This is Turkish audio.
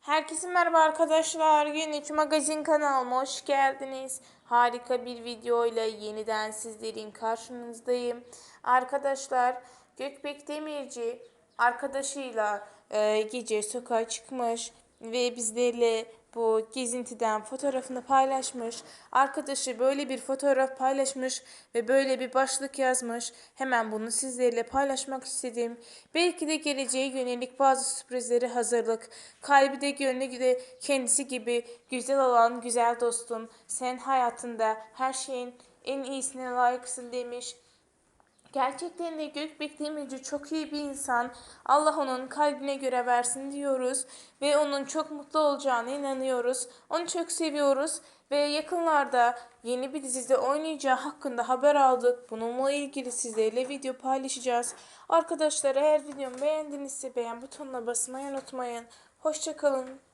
Herkese merhaba arkadaşlar. Yeniç Magazin kanalıma hoş geldiniz. Harika bir video ile yeniden sizlerin karşınızdayım. Arkadaşlar Gökbek Demirci arkadaşıyla e, gece sokağa çıkmış ve bizlerle bu gezintiden fotoğrafını paylaşmış. Arkadaşı böyle bir fotoğraf paylaşmış ve böyle bir başlık yazmış. Hemen bunu sizlerle paylaşmak istedim. Belki de geleceğe yönelik bazı sürprizleri hazırlık. Kalbi de gönlü de kendisi gibi güzel olan güzel dostum. Sen hayatında her şeyin en iyisine layıksın demiş. Gerçekten de Gökbek Demirci çok iyi bir insan. Allah onun kalbine göre versin diyoruz ve onun çok mutlu olacağına inanıyoruz. Onu çok seviyoruz ve yakınlarda yeni bir dizide oynayacağı hakkında haber aldık. Bununla ilgili sizlerle video paylaşacağız. Arkadaşlar eğer videomu beğendinizse beğen butonuna basmayı unutmayın. Hoşçakalın.